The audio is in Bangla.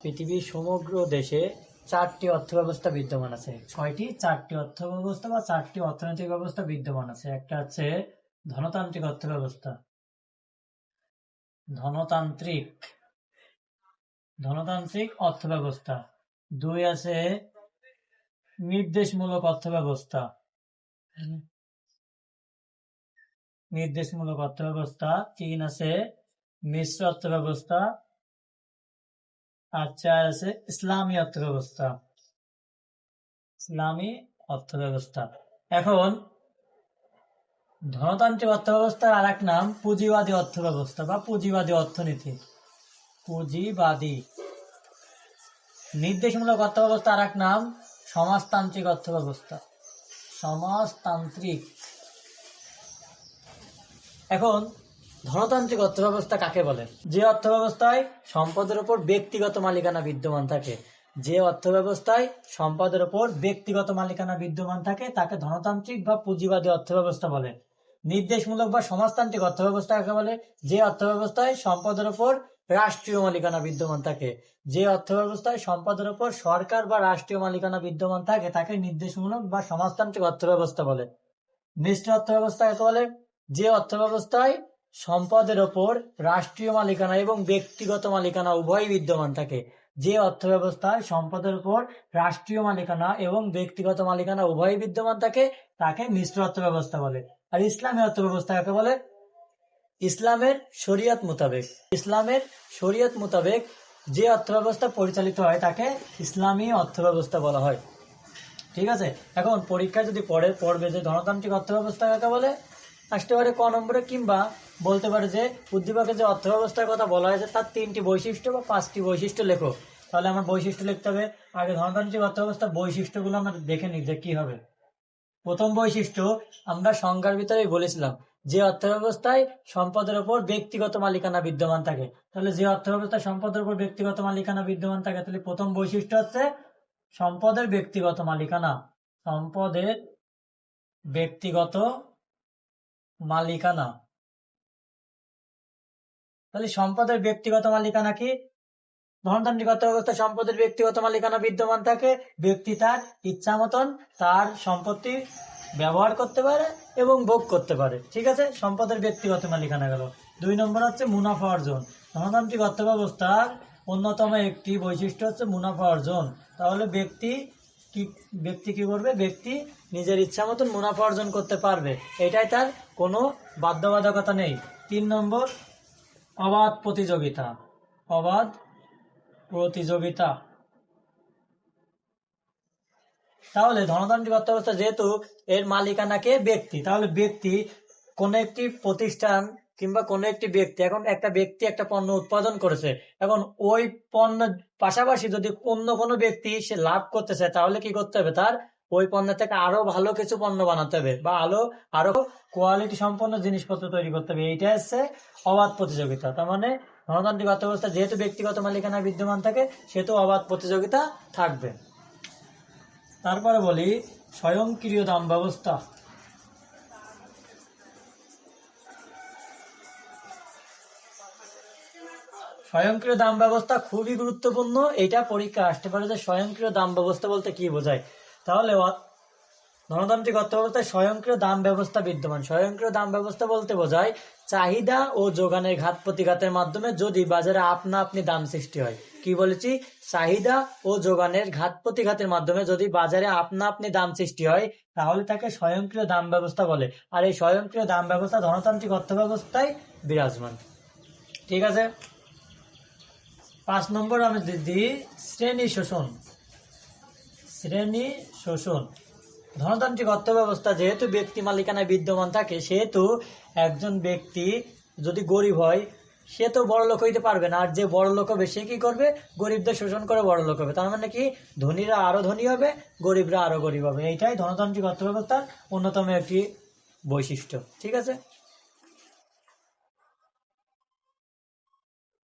পৃথিবীর সমগ্র দেশে চারটি অর্থব্যবস্থা বিদ্যমান আছে। ছয়টি, চারটি অর্থব্যবস্থা বা চারটি অর্থনৈতিক ব্যবস্থা বিদ্যমান আছে। একটা হচ্ছে ধনতান্ত্রিক অর্থব্যবস্থা। ধনতান্ত্রিক ধনতান্ত্রিক অর্থব্যবস্থা। দুই আছে নির্দেশমূলক অর্থব্যবস্থা। নির্দেশমূলক অর্থব্যবস্থা। তিন আছে মিশ্র অর্থব্যবস্থা। আর চার আছে ইসলামী অর্থব্যবস্থা। ইসলামী অর্থব্যবস্থা। এখন ধনতান্ত্রিক অর্থব্যবস্থার আর এক নাম পুঁজিবাদী অর্থব্যবস্থা বা পুঁজিবাদী অর্থনীতি। পুঁজিবাদী। নির্দেশমূলক অর্থব্যবস্থা আর এক নাম সমাজতান্ত্রিক অর্থব্যবস্থা। সমাজতান্ত্রিক। এখন ধনতান্ত্রিক অর্থব্যবস্থা কাকে বলে? যে অর্থব্যবস্থায় সম্পদের উপর ব্যক্তিগত মালিকানা বিদ্যমান থাকে, যে অর্থব্যবস্থায় সম্পদের উপর ব্যক্তিগত মালিকানা বিদ্যমান থাকে, তাকে ধনতান্ত্রিক বা পুঁজিবাদী অর্থব্যবস্থা বলে। নির্দেশমূলক বা সমাজতান্ত্রিক অর্থব্যবস্থা কাকে বলে? যে অর্থব্যবস্থায় সম্পদের উপর রাষ্ট্রীয় মালিকানা বিদ্যমান থাকে, যে অর্থব্যবস্থায় সম্পদের উপর সরকার বা রাষ্ট্রীয় মালিকানা বিদ্যমান থাকে, তাকে নির্দেশমূলক বা সমাজতান্ত্রিক অর্থব্যবস্থা বলে। মিশ্র অর্থব্যবস্থা কাকে বলে? যে অর্থব্যবস্থায় সম্পদের ওপর রাষ্ট্রীয় মালিকানা এবং ব্যক্তিগত মালিকানা উভয়ই বিদ্যমান থাকে। যে অর্থব্যবস্থায় সম্পদের উপর রাষ্ট্রীয় মালিকানা এবং ব্যক্তিগত মালিকানা উভয়ই বিদ্যমান থাকে, তাকে মিশ্র অর্থব্যবস্থা বলে। আর ইসলামী অর্থব্যবস্থা কাকে বলে? ইসলামের শরিয়ত মোতাবেক। ইসলামের শরিয়ত মোতাবেক যে অর্থব্যবস্থা পরিচালিত হয়, তাকে ইসলামী অর্থব্যবস্থা বলা হয়। ঠিক আছে? এখন পরীক্ষায় যদি পড়ে, পড়বে যে ধনতান্ত্রিক অর্থব্যবস্থা কাকে বলে? আসতে পারে ক নম্বরে কিংবা বলতে পারে যে উদ্দীপকে যে অর্থ ব্যবস্থার কথা বলা হয়েছে, তার তিনটি বৈশিষ্ট্য বা পাঁচটি বৈশিষ্ট্য লেখো। তাহলে আমার বৈশিষ্ট্য লিখতে হবে, আগে ধনতান্ত্রিক অর্থব্যবস্থার বৈশিষ্ট্যগুলো আমরা দেখে নিই, যে কি হবে। প্রথম বৈশিষ্ট্য, আমরা সংজ্ঞার ভিতরেই বলেছিলাম, যে অর্থব্যবস্থায় সম্পদের উপর ব্যক্তিগত মালিকানা বিদ্যমান থাকে। তাহলে যে অর্থব্যবস্থায় সম্পদের উপর ব্যক্তিগত মালিকানা বিদ্যমান থাকে, তাহলে প্রথম বৈশিষ্ট্য হচ্ছে সম্পদের ব্যক্তিগত মালিকানা। সম্পদের ব্যক্তিগত মালিকানা। তাহলে সম্পদের ব্যক্তিগত মালিকানা কি? ধনতান্ত্রিক অর্থব্যবস্থা সম্পদের ব্যক্তিগত মালিকানা বিদ্যমান থাকে, ব্যক্তি তার ইচ্ছা মতন তার সম্পত্তি ব্যবহার করতে পারে এবং ভোগ করতে পারে। ঠিক আছে? সম্পদের ব্যক্তিগত মালিকানা গেল। দুই নম্বর হচ্ছে মুনাফা অর্জন। ধনতান্ত্রিক অর্থব্যবস্থার অন্যতম একটি বৈশিষ্ট্য হচ্ছে মুনাফা অর্জন। তাহলে ব্যক্তি কি ব্যক্তি কি করবে? ব্যক্তি নিজের ইচ্ছা মতন মুনাফা অর্জন করতে পারবে। এটাই তার কোনো বাধ্যবাধকতা নেই। তিন নম্বর অবাধ প্রতিযোগিতা। অবাধ প্রতিযোগিতা। তাহলে ধনতান্ত্রিক অর্থব্যবস্থা যেহেতু এর মালিকানাকে ব্যক্তি, তাহলে ব্যক্তি কোন একটি প্রতিষ্ঠান কিংবা কোন একটি ব্যক্তি, এখন একটা ব্যক্তি একটা পণ্য উৎপাদন করেছে, এখন ওই পণ্য পাশাপাশি যদি অন্য কোনো ব্যক্তি সে লাভ করতে চায়, তাহলে কি করতে হবে? তার ওই পণ্য থেকে আরও ভালো কিছু পণ্য বানাতে হবে বা আলো আরও কোয়ালিটি সম্পন্ন জিনিসপত্র তৈরি করতে হবে। এইটা হচ্ছে অবাধ প্রতিযোগিতা। তার মানে গণতান্ত্রিক অর্থব্যবস্থা যেহেতু ব্যক্তিগত মালিকানা বিদ্যমান থাকে, সেহেতু অবাধ প্রতিযোগিতা থাকবে। তারপরে বলি, স্বয়ংক্রিয় দাম ব্যবস্থা। স্বয়ংক্রিয় দাম ব্যবস্থা খুবই গুরুত্বপূর্ণ। এটা পরীক্ষা আসতে পারে যে স্বয়ংক্রিয় দাম ব্যবস্থা বলতে কি বোঝায়? তাহলে গণতান্ত্রিক অর্থব্যবস্থায় স্বয়ংক্রিয় দাম ব্যবস্থা বিদ্যমান। স্বয়ংক্রিয় দাম ব্যবস্থা বলতে বোঝায় চাহিদা ও যোগানের ঘাত প্রতিঘাতের মাধ্যমে যদি বাজারে আপনা আপনি দাম সৃষ্টি হয়। কি বলেছি? চাহিদা ও যোগানের ঘাত প্রতিঘাতের মাধ্যমে যদি বাজারে আপনা আপনি দাম সৃষ্টি হয়, তাহলে তাকে স্বয়ংক্রিয় দাম ব্যবস্থা বলে। আর এই স্বয়ংক্রিয় দাম ব্যবস্থা ধনতান্ত্রিক অর্থব্যবস্থায় বিরাজমান। ঠিক আছে? পাঁচ নম্বর আমি দি- দিই শ্রেণি শোষণ। শ্রেণি শোষণ। ধনতান্ত্রিক অর্থব্যবস্থা যেহেতু ব্যক্তি মালিকানায় বিদ্যমান থাকে, সেহেতু একজন ব্যক্তি যদি গরিব হয়, সে তো বড় লোক হইতে পারবে না। আর যে বড় লোক হবে, সে কি করবে? গরিবদের শোষণ করে বড় লোক হবে। তার মানে কি? ধনীরা আরও ধনী হবে, গরিবরা আরও গরিব হবে। এইটাই ধনতান্ত্রিক অর্থব্যবস্থার অন্যতম একটি বৈশিষ্ট্য। ঠিক আছে?